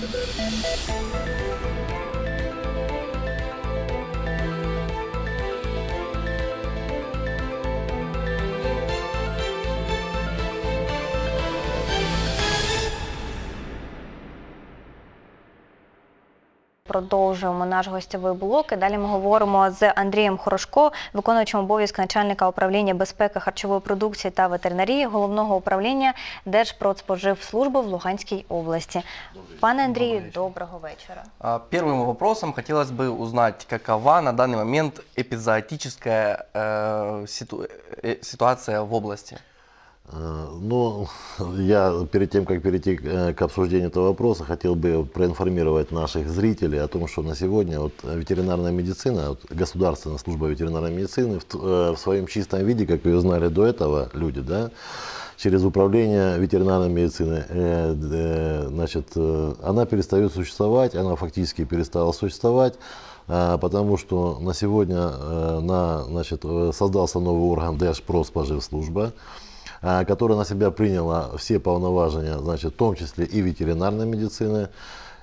Thank you. Продовжуємо наш гостєвий блок. І далі ми говоримо з Андрієм Хорошко, виконуючим обов'язки начальника управління безпеки харчової продукції та ветеринарії головного управління Держпродспоживслужби в Луганській області. Пане Андрію, вечора. доброго вечора. А, Первым вопросом хотелось бы узнать, какова на данный момент эпизоотическая э, ситу- э, ситуация в области. Ну, я перед тем, как перейти к, э, к обсуждению этого вопроса, хотел бы проинформировать наших зрителей о том, что на сегодня вот ветеринарная медицина, вот Государственная служба ветеринарной медицины в, э, в своем чистом виде, как ее знали до этого люди, да, через управление ветеринарной медицины, э, значит, она перестает существовать, она фактически перестала существовать, а, потому что на сегодня на, значит, создался новый орган Держпродспоживслужба, а, которая на себя приняла все полноважения, значит, в том числе и ветеринарной медицины.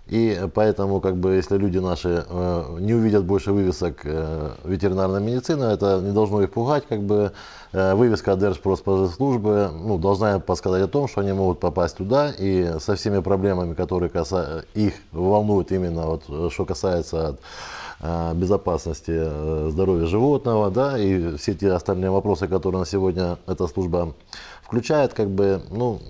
И поэтому, как бы, если люди наши э, не увидят больше вывесок э, ветеринарной медицины, это не должно их пугать, как бы э, вывеска Держпродспоживслужбы ну, должна подсказать о том, что они могут попасть туда и со всеми проблемами, которые каса... их волнуют именно вот, что касается э, безопасности э, здоровья животного, да, и все те остальные вопросы, которые на сегодня эта служба включает, как бы, ну,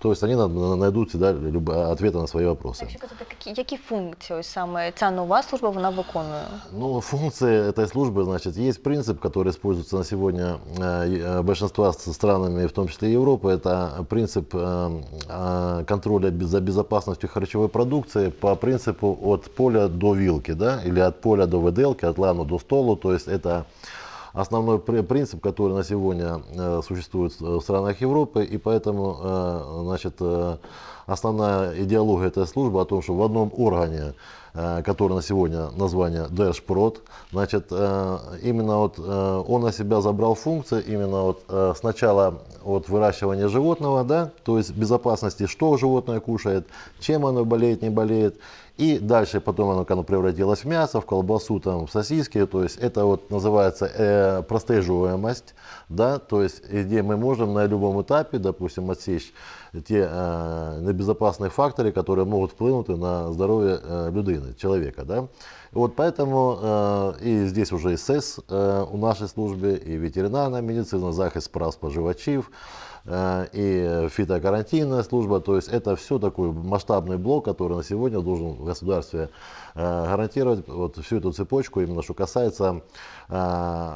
то есть они на- на- найдут всегда любо- ответы на свои вопросы. Якщо казати, які, які функції ось саме ця нова служба вона виконує? Ну, функция этой службы, значит, есть принцип, который используется на сегодня э, и, э, большинства с- странами, в том числе и Европы, это принцип э, э, контроля без- за безопасностью харчевой продукции по принципу от поля до вилки, да, или от поля до выделки, от лану до столу, то есть это основной при- принцип, который на сегодня э, существует в странах Европы, и поэтому, э, значит, э, основная идеология этой службы о том, что в одном органе, э, который на сегодня название Держпрод, значит, э, именно вот э, он на себя забрал функции именно вот э, сначала от выращивания животного, да, то есть безопасности, что животное кушает, чем оно болеет, не болеет, и дальше потом оно, оно превратилось в мясо, в колбасу, там, в сосиски. То есть это вот называется э, простеживаемость, да, то есть где мы можем на любом этапе, допустим, отсечь те э, небезопасные факторы, которые могут вплинуть на здоровье э, людины, человека, да. Вот поэтому э, и здесь уже и СЭС э, у нашей службы, и ветеринарная медицина, захист прав споживачів, и фитокарантинная служба. То есть это все такой масштабный блок, который на сегодня должен в государстве э, гарантировать вот всю эту цепочку, именно что касается э,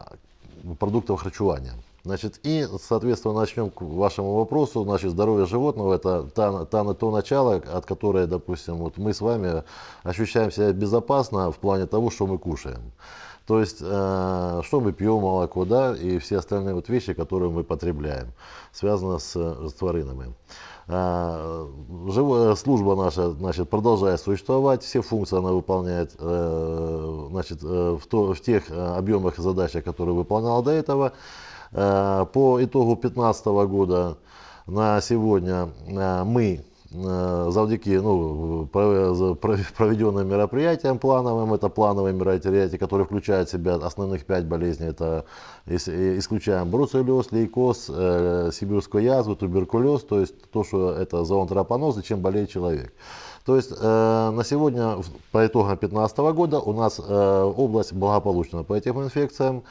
продуктов харчевания. Значит, и, соответственно, начнем к вашему вопросу. Значит, здоровье животного – это та, та- то начало, от которой, допустим, вот мы с вами ощущаем себя безопасно в плане того, что мы кушаем. То есть, э, что мы пьем, молоко, да, и все остальные вот вещи, которые мы потребляем, связано с, тваринами. А, живо- служба наша значит, продолжает существовать, все функции она выполняет э, значит, э, в, то- в тех э, объемах и задачах, которые выполняла до этого. Э, По итогу 2015 года на сегодня э, мы э, завдяки ну, про- проведенным мероприятиям плановым, это плановые мероприятия, которые включают в себя основных пять болезней, это э, исключаем бруцеллез, лейкоз, э, сибирскую язву, туберкулез, то есть то, что это зоонтропоноз и чем болеет человек. То есть э, на сегодня, по итогам 2015 года, у нас э, область благополучна по этим инфекциям,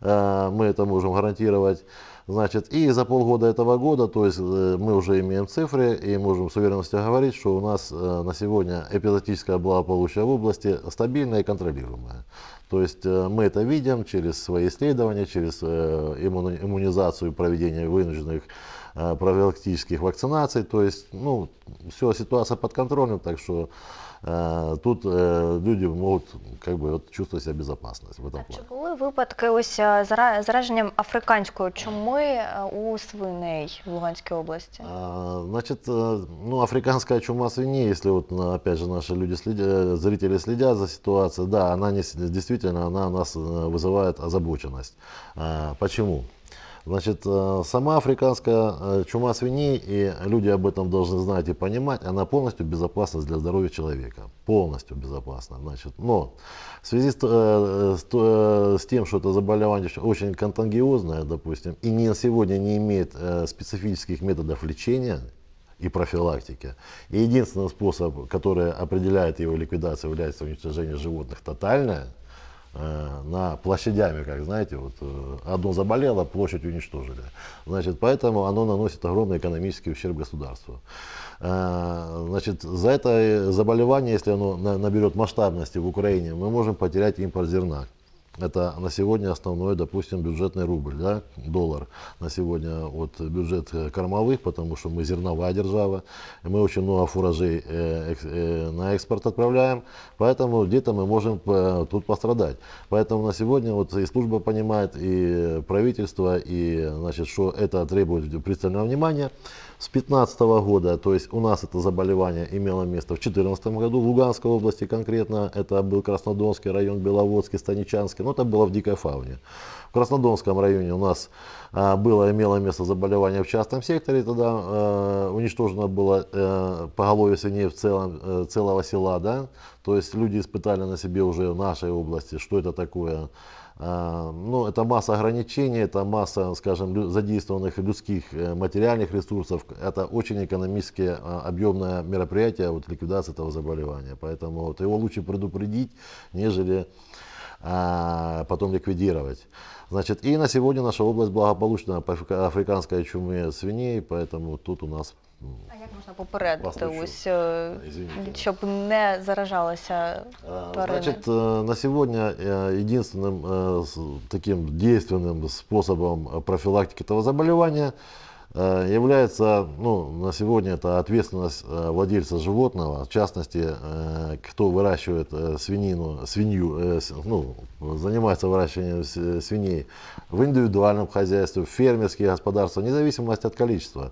Э, мы это можем гарантировать. Значит, и за полгода этого года, то есть э, мы уже имеем цифры и можем с уверенностью говорить, что у нас э, на сегодня эпизотическое благополучие в области стабильное и контролируемое. То есть э, мы это видим через свои исследования, через иммуни- иммунизацию, проведение вынужденных профилактических вакцинаций. То есть, ну, все, ситуация под контролем, так что тут э, люди могут как бы вот, чувствовать себя безопасно в этом А чи плане. були випадки ось зара- зараженням африканською чуми у свиней в Луганській області? А, Значит, э, ну, африканская чума свиней, если вот, опять же, наши люди, следят, э, зрители следят за ситуацией, да, она не, действительно, она у нас э, вызывает озабоченность. А, Почему? Значит, э, сама африканская э, чума свиней, и люди об этом должны знать и понимать, она полностью безопасна для здоровья человека. Полностью безопасна. Значит, но в связи с, э, с с тем, что это заболевание очень контагиозное, допустим, и не, сегодня не имеет специфических методов лечения, и профилактики. И единственный способ, который определяет его ликвидацию, является уничтожение животных тотальное, на площадями, как знаете, вот э, одно заболело, площадь уничтожили. Значит, поэтому оно наносит огромный экономический ущерб государству. Э, Значит, за это заболевание, если оно на- наберет масштабности в Украине, мы можем потерять импорт зерна. Это на сегодня основной, допустим, бюджетный рубль, да, доллар. На сегодня вот бюджет э, кормовых, потому что мы зерновая держава, и мы очень много фуражей э, э, на экспорт отправляем, поэтому где-то мы можем э, тут пострадать. Поэтому на сегодня вот и служба понимает, и правительство, и значит, что это требует пристального внимания. С 2015 года, то есть у нас это заболевание имело место в 2014 году, в Луганской области конкретно, это был Краснодонский район, Беловодский, Станичанский, но это было в дикой фауне. В Краснодонском районе у нас а, было, имело место заболевание в частном секторе, тогда э, уничтожено было э, поголовье свиней в целом, э, целого села, да, то есть люди испытали на себе уже в нашей области, что это такое, а, Ну, это масса ограничений, это масса, скажем, задействованных людских э, материальных ресурсов. Это очень экономически а, объемное мероприятие вот, ликвидации этого заболевания. Поэтому вот, его лучше предупредить, нежели а, потом ликвидировать. Значит, и на сегодня наша область благополучна по африка- африканской чуме свиней, поэтому тут у нас можна попередити, що? ось, Извините. щоб не заражалася А, тварини? Значит, на сегодня единственным таким действенным способом профилактики этого заболевания является, ну, на сегодня это ответственность владельца животного, в частности, кто выращивает свинину, свинью, ну, занимается выращиванием свиней в индивидуальном хозяйстве, в фермерских господарствах, вне зависимости от количества.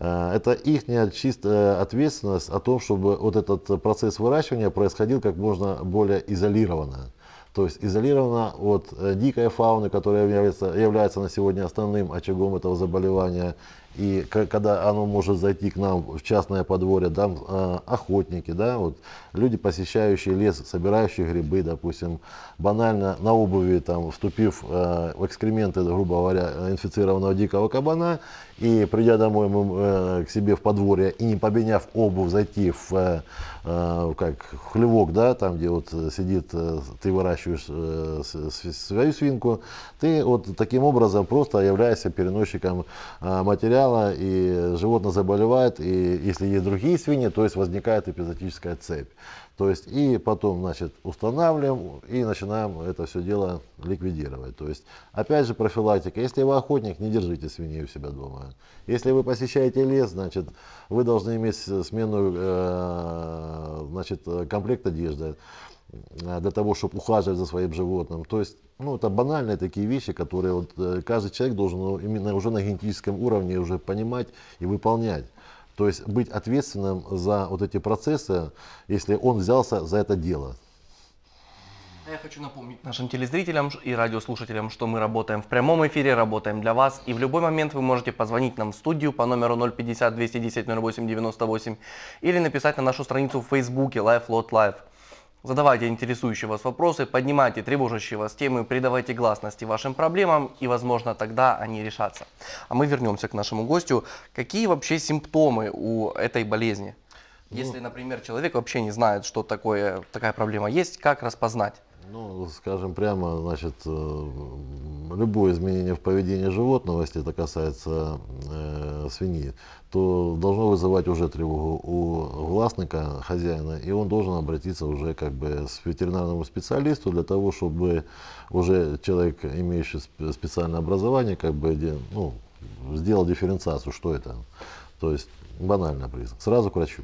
Э, Это их чистая ответственность о том, чтобы вот этот процесс выращивания происходил как можно более изолированно. То есть изолировано от э, дикой фауны, которая является, является на сегодня основным очагом этого заболевания. И когда оно может зайти к нам в частное подворье, да, э, охотники, да, вот, люди, посещающие лес, собирающие грибы, допустим, банально на обуви, там, вступив э, в экскременты, грубо говоря, инфицированного дикого кабана, и придя домой мы, э, к себе в подворье и не поменяв обувь, зайти в, э, э, как, хлевок, да, там, где вот сидит, ты выращиваешь свою свинку, ты вот таким образом просто являешься переносчиком материала, и животное заболевает, и если есть другие свиньи, то есть возникает эпизодическая цепь. То есть и потом, значит, устанавливаем и начинаем это все дело ликвидировать. То есть, опять же, профилактика. Если вы охотник, не держите свиней у себя дома. Если вы посещаете лес, значит, вы должны иметь с- сменную, э, значит, э, комплект одежды э, для того, чтобы ухаживать за своим животным. То есть, ну, это банальные такие вещи, которые вот, э, каждый человек должен именно уже на генетическом уровне уже понимать и выполнять. То есть быть ответственным за вот эти процессы, если он взялся за это дело. А Я хочу напомнить нашим телезрителям и радиослушателям, что мы работаем в прямом эфире, работаем для вас. И в любой момент вы можете позвонить нам в студию по номеру 050 210 08 98 или написать на нашу страницу в Фейсбуке Life Lot Life. Задавайте интересующие вас вопросы, поднимайте тревожащие вас темы, придавайте гласности вашим проблемам, и, возможно, тогда они решатся. А мы вернемся к нашему гостю. Какие вообще симптомы у этой болезни? Если, например, человек вообще не знает, что такое, такая проблема есть, как распознать? Ну, скажем прямо, значит, э, любое изменение в поведении животного, если это касается э, свиньи, то должно вызывать уже тревогу у властника, хозяина, и он должен обратиться уже как бы с ветеринарному специалисту для того, чтобы уже человек, имеющий сп- специальное образование, как бы, ну, сделал дифференциацию, что это. То есть банально признак. Сразу к врачу.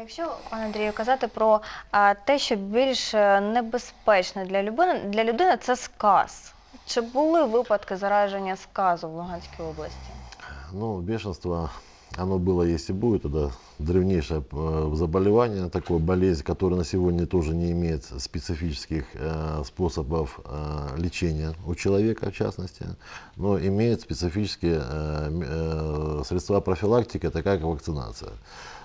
А якщо, пане Андрію, казати про а, те, що більш е, небезпечне для людини, для людини це сказ. Чи були випадки зараження сказу в Луганській області? Ну, бешенство оно было, есть и будет, это древнейшее э, заболевание, такое болезнь, которая на сегодня тоже не имеет специфических э, способов э, лечения у человека в частности, но имеет специфические э, м- э, средства профилактики, такая как вакцинация.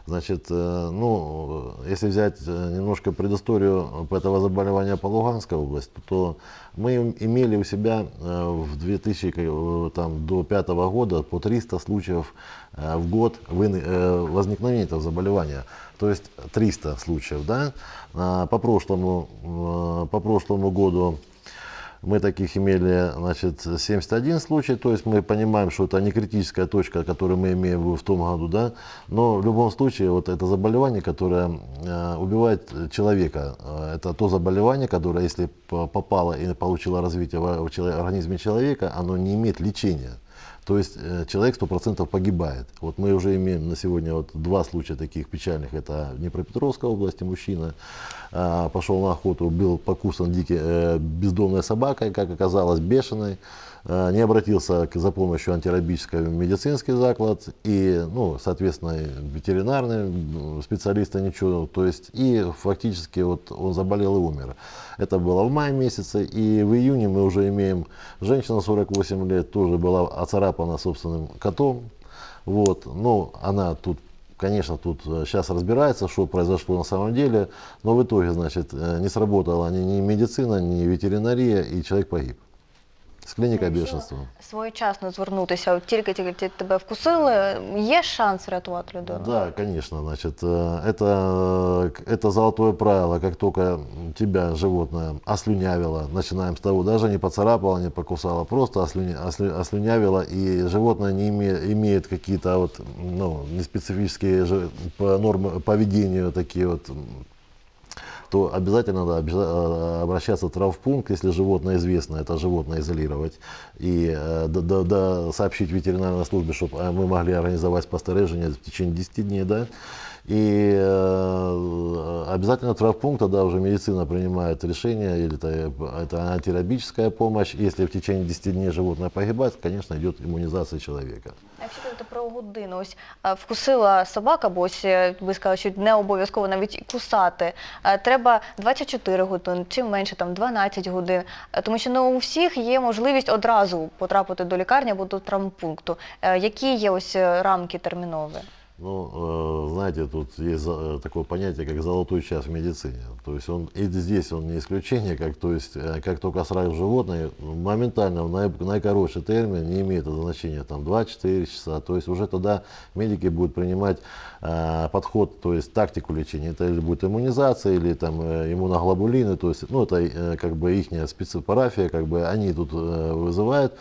Значит, э, ну, если взять э, немножко предысторию этого заболевания по Луганской области, то мы им- имели у себя э, в 2000, как, э, там, до 2005 года по 300 случаев в год возникновения этого заболевания. То есть 300 случаев, да. А По прошлому, по прошлому году мы таких имели, значит, 71 случай, то есть мы понимаем, что это не критическая точка, которую мы имеем в том году, да, но в любом случае вот это заболевание, которое э, убивает человека, э, это то заболевание, которое, если попало и получило развитие в организме человека, оно не имеет лечения. То есть э, человек 100% погибает. Вот мы уже имеем на сегодня вот два случая таких печальных. Это в Днепропетровской области мужчина пошел на охоту, был покусан дикий, э, бездомной собакой, как оказалось, бешеной. Э, не обратился за помощью антирабической медицинский заклад и, ну, соответственно, ветеринарные специалисты ничего. То есть и фактически вот он заболел и умер. Это было в мае месяце, и в июне мы уже имеем женщина 48 лет, тоже была оцарапана собственным котом. Вот, ну, она тут, конечно, тут сейчас разбирается, что произошло на самом деле, но в итоге, значит, э, не сработала ни, ни медицина, ни ветеринария, и человек погиб З клінікою Якщо бешенства. Своєчасно звернутися, от тільки тільки тебе вкусили, є шанс врятувати людину? Да, конечно, значит, э, это, это золотое правило, как только тебя животное ослюнявило, начинаем с того, даже не поцарапало, не покусало, просто ослюня, ослю- ослюнявило, и животное не име- имеет какие-то вот, ну, неспецифические же по нормы поведения такие вот м, то обязательно надо э, обращаться в травмпункт, если животное известно, это животное изолировать. И э, да- да- да сообщить ветеринарной службе, чтобы мы могли организовать спостережение в течение 10 дней, да, и э, обязательно травмпункт, тогда уже медицина принимает решение, или это, это антирабическая помощь, если в течение 10 дней животное погибает, конечно, идет иммунизация человека. А Якщо говорити про годину, ось е, вкусила собака, бо ось е, ви сказали, що не обов'язково навіть і кусати. Е, Треба 24 години, чим менше там 12 годин. Е, Тому що не у всіх є можливість одразу потрапити до лікарні або до травмпункту. Е, Які є ось е, рамки термінові? Ну, э, знаете, тут есть э, такое понятие, как золотой час в медицине. То есть он и здесь он не исключение, как, то есть, э, как только сразу животное, моментально в наиб- наикороче термин, не имеет значения, там 2-4 часа. То есть уже тогда медики будут принимать подход, то есть тактику лечения. Это или будет иммунизация, или там иммуноглобулины, то есть, ну, это как бы их спецпарафия, как бы они тут вызывают.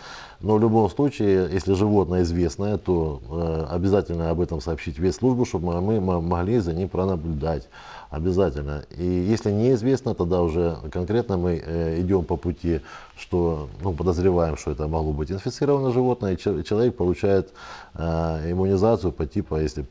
Но в любом случае, если животное известное, то э, обязательно об этом сообщить в службу, чтобы мы мо- могли за ним пронаблюдать. Обязательно. И если неизвестно, тогда уже конкретно мы э, идем по пути, что ну, подозреваем, что это могло быть инфицированное животное, и чел- человек получает э, иммунизацию по типу, если ну,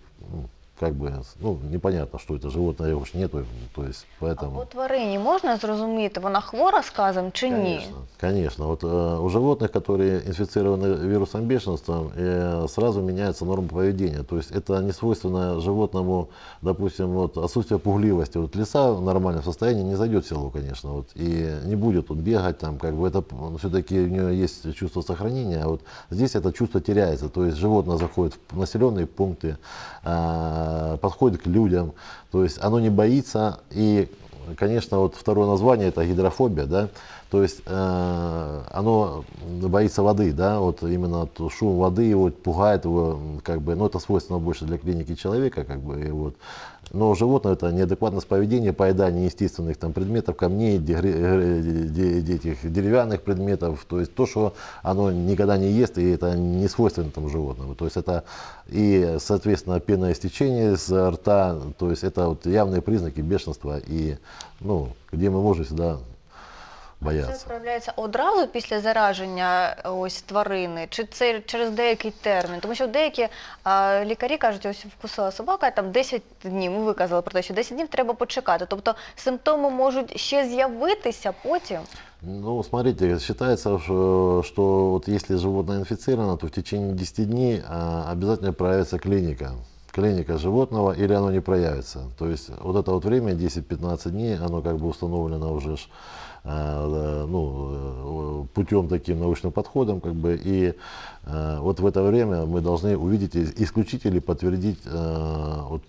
как бы, ну, непонятно, что это животное, его ж нету, то есть А поэтому... по тварині можна зрозуміти, вона хвора сказом чи ні? Конечно, конечно. Вот э, у животных, которые инфицированы вирусом бешенства, э, сразу меняется норма поведения. То есть это не свойственно животному, допустим, вот отсутствие пугливости. Вот лиса в нормальном состоянии не зайдет в село, конечно, вот, и не будет тут бегать там, как бы это все-таки у нее есть чувство сохранения, а вот здесь это чувство теряется. То есть животное заходит в населенные пункты, а, подходит к людям, то есть оно не боится. И Конечно, вот второе название это гидрофобия, да, то есть э, оно боится воды, да, вот именно шум воды его пугает его, как бы, ну это свойственно больше для клиники человека, как бы, и вот. Но у животного это неадекватность поведения, поедание естественных там предметов, камней, э, этих деревянных предметов, то есть то, что оно никогда не ест, и это не свойственно этому животному, то есть это и, соответственно, пенное истечение из рта, то есть это вот явные признаки бешенства. И, ну, где мы можем всегда Це боятся. проявляється одразу після зараження е, ось тварини, чи це через деякий термін? Тому що деякі а, лікарі кажуть, ось вкусила собака, там 10 днів. Ви казали про те, що 10 днів треба почекати. Тобто симптоми можуть ще з'явитися потім. Ну, смотрите, считается, что, что вот если животное инфицировано, то в течение 10 дней а, обязательно проявится клиника. Клиника животного или оно не проявится. То есть вот это вот время, 10-15 дней, оно как бы установлено уже ж, а, э, ну, э, путем таким научным подходом, как бы, и э, вот в это время мы должны увидеть, исключить или подтвердить, э, вот,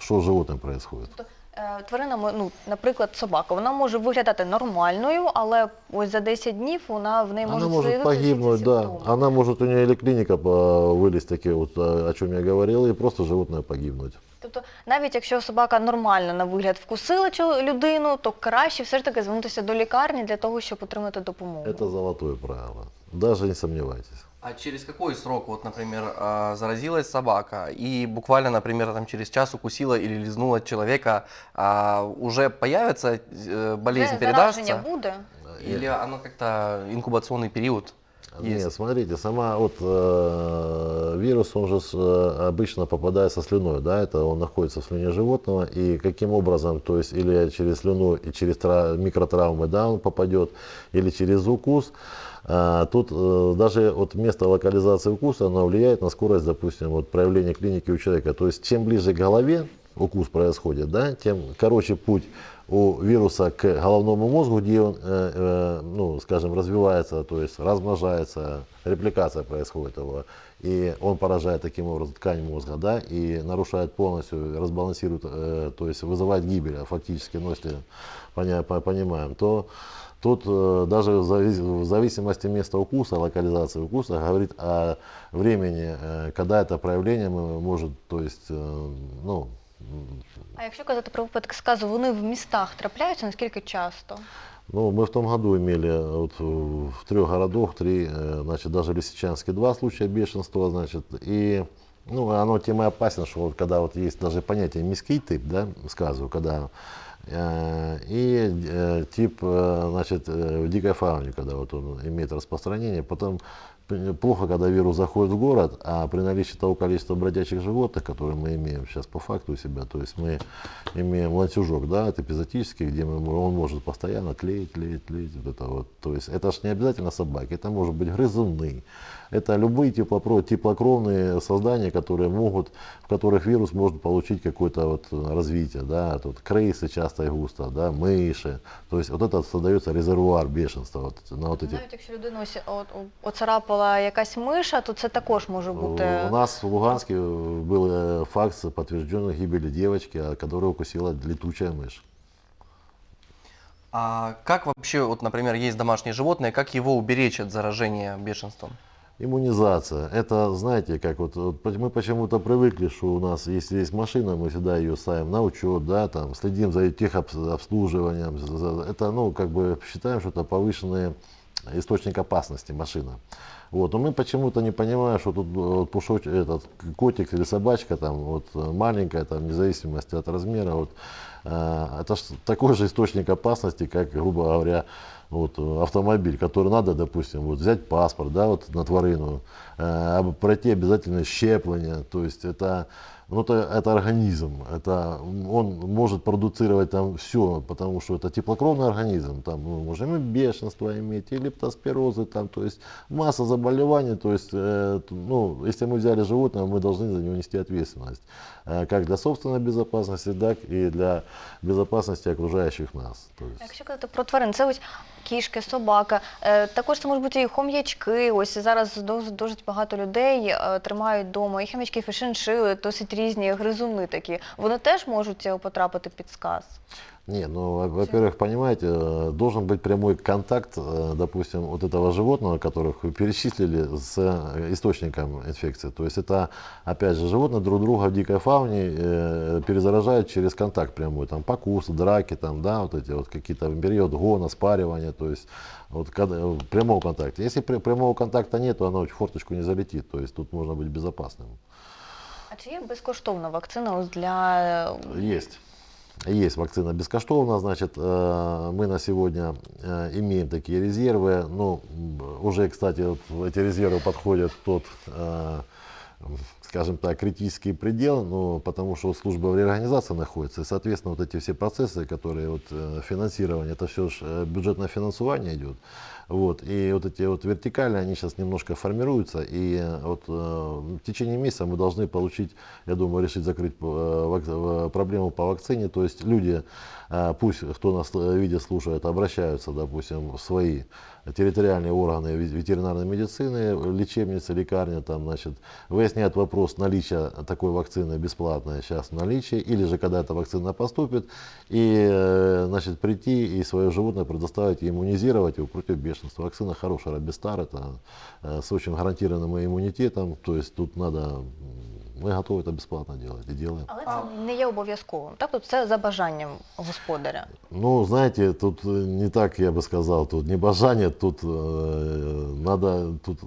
что с животным происходит. Е, тварина, ну, наприклад, собака, вона може виглядати нормальною, але ось за 10 днів вона в неї Она можуть может погибнуть, да. симптоми. Она может у нее или клиника по- вылезть, таки вот, о о чем я говорил, и просто животное погибнуть. Тобто, навіть якщо собака нормально на вигляд вкусила цю людину, то краще все ж таки звернутися до лікарні для того, щоб отримати допомогу. Это золотое правило. Даже не сомневайтесь. А через какой срок, вот, например, а, заразилась собака и буквально, например, там, через час укусила или лизнула человека, а, уже появится э, болезнь, Вже передастся? буде. Или оно как-то инкубационный период? Нет, Есть. смотрите, сама вот э, вирус, он же с, э, обычно попадает со слюной, да, это он находится в слюне животного, и каким образом, то есть или через слюну и через тра- микротравмы, да, он попадет, или через укус, тут э, даже вот место локализации укуса, оно влияет на скорость, допустим, вот проявления клиники у человека. То есть чем ближе к голове укус происходит, да, тем короче путь у вируса к головному мозгу, где он, э, э, ну, скажем, развивается, то есть размножается, репликация происходит его, и он поражает таким образом ткань мозга, да, и нарушает полностью, разбалансирует, э, то есть вызывает гибель, а фактически, ну, если поня- по- понимаем, то Тут э, даже в завис- в зависимости места укуса, локализации укуса, говорит о времени, э, когда это проявление может, то есть, э, ну, А якщо казати про випадки сказу, вони в містах трапляються наскільки часто? Ну, мы в том году имели э, вот в в трех городах, три, э, значит, даже в Лисичанске два случая бешенства, значит, и ну, оно тем и опасно, что вот когда вот есть даже понятие миский тип, да, сказу, когда э, и э, тип, э, значит, э, в дикой фауне, когда вот он имеет распространение, потом плохо, когда вирус заходит в город, а при наличии того количества бродячих животных, которые мы имеем сейчас по факту у себя, то есть мы имеем ланцюжок, да, это эпизодический, где мы, он может постоянно тлеять, тлеять, тлеять, вот это вот, то есть это ж не обязательно собаки, это может быть грызуны, это любые теплопро- теплокровные создания, которые могут, в которых вирус может получить какое-то вот э, развитие, да, тут крысы часто и густо, да, мыши, то есть вот это создается резервуар бешенства вот на вот этих. Навіть якщо людину ось оцарапала якась миша, то це також може бути. У нас в Луганске был факт подтвержденной гибели девочки, а, которую укусила летучая мышь. А как вообще, вот, например, есть домашнее животное, как его уберечь от заражения бешенством? Иммунизация. Это, знаете, как вот, вот мы почему-то привыкли, что у нас, если есть машина, мы всегда ее ставим на учет, да, там, следим за техобслуживанием. за- за- Это, ну, как бы считаем, что это повышенный источник опасности машина. Вот, но мы почему-то не понимаем, что тут э, вот пушочек, этот котик или собачка там вот э, маленькая, там, вне зависимости от размера, вот, э, это ж такой же источник опасности, как, грубо говоря, вот, э, автомобиль, который надо, допустим, вот, взять паспорт, да, вот на тварину, э, пройти обязательно щепление, то есть это, ну, это, это организм, это, он может продуцировать там все, потому что это теплокровный организм, там мы можем и бешенство иметь, и лептоспирозы, там, то есть масса заболеваний, то есть, э, ну, если мы взяли животное, мы должны за него нести ответственность, э, как для собственной безопасности, так и для безопасности окружающих нас. То есть. Якщо казати про тварин, це ось кішки, собака. Е, також це можуть бути і хом'ячки. Ось зараз досить багато людей е, тримають вдома і хом'ячки, і шиншили, досить різні гризуни такі. Вони теж можуть е, потрапити під сказ. Не, ну, во- во-первых, понимаете, э, должен быть прямой контакт, э, допустим, вот этого животного, которых вы перечислили, с э, источником инфекции. То есть это, опять же, животные друг друга в дикой фауне э, перезаражают через контакт прямой, там покусы, драки, там, да, вот эти вот какие-то период гона, спаривания, то есть вот когда, прямого контакта. Если при- прямого контакта нет, то оно в форточку не залетит, то есть тут можно быть безопасным. А чи є безкоштовна вакцина для Есть. Есть вакцина бескоштовно, значит, э, мы на сегодня э, имеем такие резервы. Ну, уже, кстати, вот эти резервы подходят тот, э, скажем так, критический предел, ну, потому что служба в реорганизации находится, и, соответственно, вот эти все процессы, которые вот финансирование, это все же бюджетное финансирование идет. Вот, и вот эти вот вертикали, они сейчас немножко формируются, и э, вот э, в течение месяца мы должны получить, я думаю, решить закрыть э, проблему по вакцине, то есть люди, пусть кто нас видит, слушает, обращаются, допустим, в свои территориальные органы ве- ветеринарной медицины, лечебницы, лекарни, там, значит, выясняют вопрос наличия такой вакцины бесплатной сейчас в наличии, или же когда эта вакцина поступит, и, значит, прийти и свое животное предоставить иммунизировать его против бешенства. Вакцина хорошая, Робистар, это э, с очень гарантированным иммунитетом, то есть тут надо, м, мы готовы это бесплатно делать и делаем. Але це не є обов'язковим. Так, тобто це за бажанням господаря. Ну, знаете, тут э, не так я бы сказал, тут не бажание, тут э, надо, тут,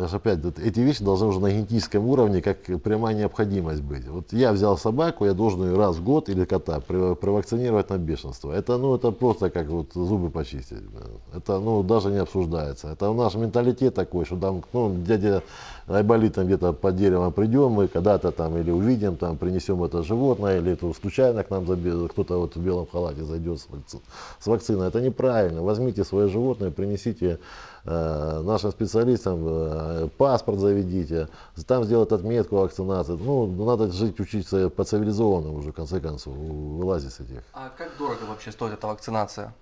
я же опять, эти вещи должны уже на генетическом уровне, как прямая необходимость быть. Вот я взял собаку, я должен ее раз в год или кота провакцинировать на бешенство. Это, ну, это просто как вот зубы почистить. Это, ну, даже не обсуждается. Это наш менталитет такой, что там, ну, дядя Айболит там где-то под деревом придем, мы когда-то там или увидим, там принесем это животное, или это случайно к нам кто-то вот в белом халате зайдет с, с вакциной. Это неправильно. Возьмите свое животное, принесите э, нашим специалистам э, паспорт заведите, там сделать отметку вакцинации. Ну, надо жить, учиться по цивилизованному уже, в конце концов, вылазить с этих. А как дорого вообще стоит эта вакцинация?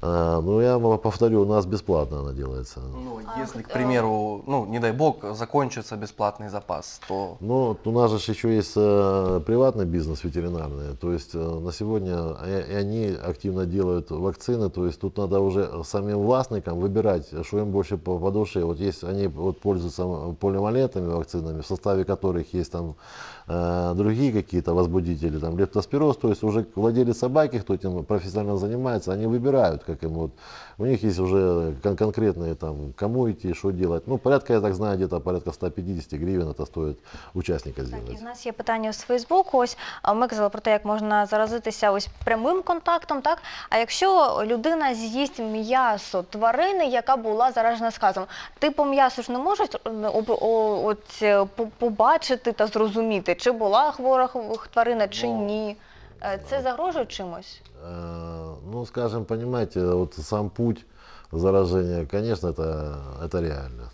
А, ну, я вам повторю, у нас бесплатно она делается. Ну, А, если, к как, примеру, ну, не дай бог, закончится бесплатный запас, то Ну, у нас же еще есть э, приватный бизнес ветеринарный, то есть э, на сегодня и, и они активно делают вакцины, то есть тут надо уже самим властникам выбирать, что им больше по, по душе. Вот есть они вот пользуются полималетными вакцинами, в составе которых есть там э, другие какие-то возбудители, там лептоспироз, то есть уже владелец собаки, кто этим профессионально занимается, они выбирают, как им вот, у них есть уже кон- конкретные там, кому идти, что делать. Ну, порядка, я так знаю, где-то порядка 150 гривен это стоит участника Так, і сделать. в нас є питання з Фейсбуку. Ось а ми казали про те, як можна заразитися ось прямим контактом. Так, а якщо людина з'їсть м'ясо тварини, яка була заражена сказом, ти по м'ясу ж не можеш е, об- о- от, е, побачити та зрозуміти, чи була хвора хв- тварина, чи Ну, ні. Е, Це загрожує чимось? Э, Ну, скажем, понимаете, вот сам путь заражения, конечно, это, это реально.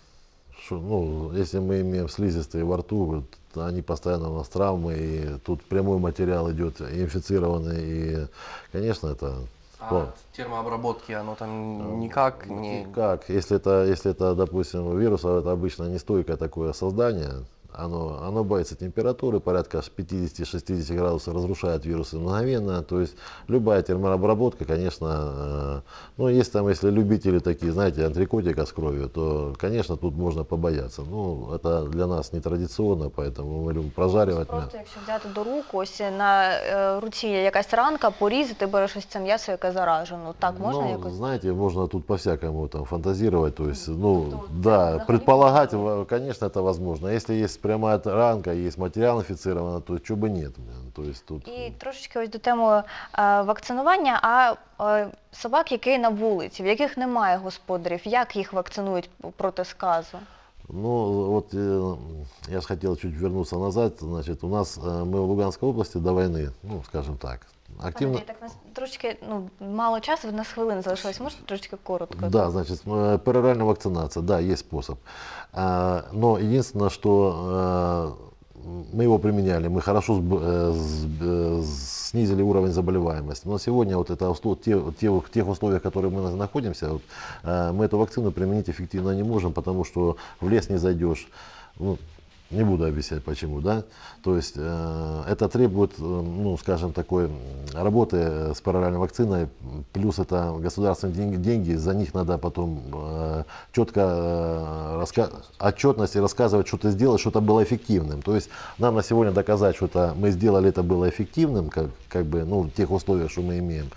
Шо- ну, если мы имеем слизистые во рту, вот, они постоянно у нас травмы, и тут прямой материал идет инфицированный, и, конечно, это... а ну, от термообработки оно там никак ну, не... Как? Если это, если это, допустим, вирус, это обычно нестойкое такое создание, оно, оно боится температуры, порядка 50-60 градусов разрушает вирусы мгновенно. То есть любая термообработка, конечно, э, ну если там, если любители такие, знаете, антрикотика с кровью, то, конечно, тут можно побояться. Ну, это для нас нетрадиционно, поэтому мы любим прожаривать. мясо. Просто якщо взяти до рук, ось на е, руці є якась ранка, порізати, береш ось це м'ясо, яке заражено. Так можна ну, якось? знаете, можно тут по-всякому там фантазировать, то есть, ну, Что, да, взагалі предполагать, во- конечно, это возможно. Если есть прямая ранка, есть материал инфицированный, то чего бы нет, блин. то есть тут... І трошечки ось до теми е, вакцинування, а е, собак, які на вулиці, в яких немає господарів, як їх вакцинують проти сказу? Ну, вот э, я же хотел чуть вернуться назад, значит, у нас, э, мы в Луганской области до войны, ну, скажем так, Пане активно... Андрій, так нас трошечки ну, мало часу, в нас хвилин залишилось. Можете трошечки коротко? Да, значит, пероральная вакцинация, да, есть способ. Но единственное, что мы его применяли, мы хорошо снизили уровень заболеваемости. Но сегодня вот это те, те, в тех условиях, в которых мы на- находимся, вот, мы эту вакцину применить эффективно не можем, потому что в лес не зайдешь. Ну, не буду объяснять почему, да. То есть э, это требует, э, ну, скажем, такой работы с параллельной вакциной, плюс это государственные деньги, деньги за них надо потом э, четко э, раска- отчетность и рассказывать, что ты сделал, что это было эффективным. То есть нам на сегодня доказать, что это мы сделали, это было эффективным, как, как бы, ну, в тех условиях, что мы имеем.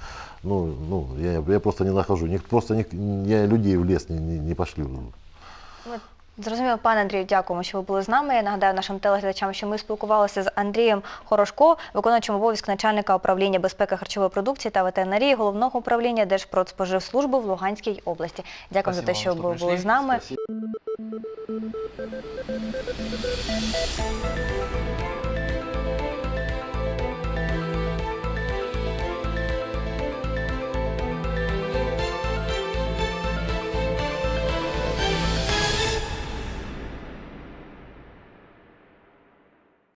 Ну, ну, я, я просто не нахожу. Ник- просто ник- я людей в лес не, не, не пошлю. Ми Зрозуміло, пане Андрію, дякуємо, що ви були з нами. Я нагадаю нашим телеглядачам, що ми спілкувалися з Андрієм Хорошко, виконуючим обов'язок начальника управління безпеки харчової продукції та ветеринарії головного управління Держпродспоживслужби в Луганській області. Дякую за те, що ви були з нами. Спасибо.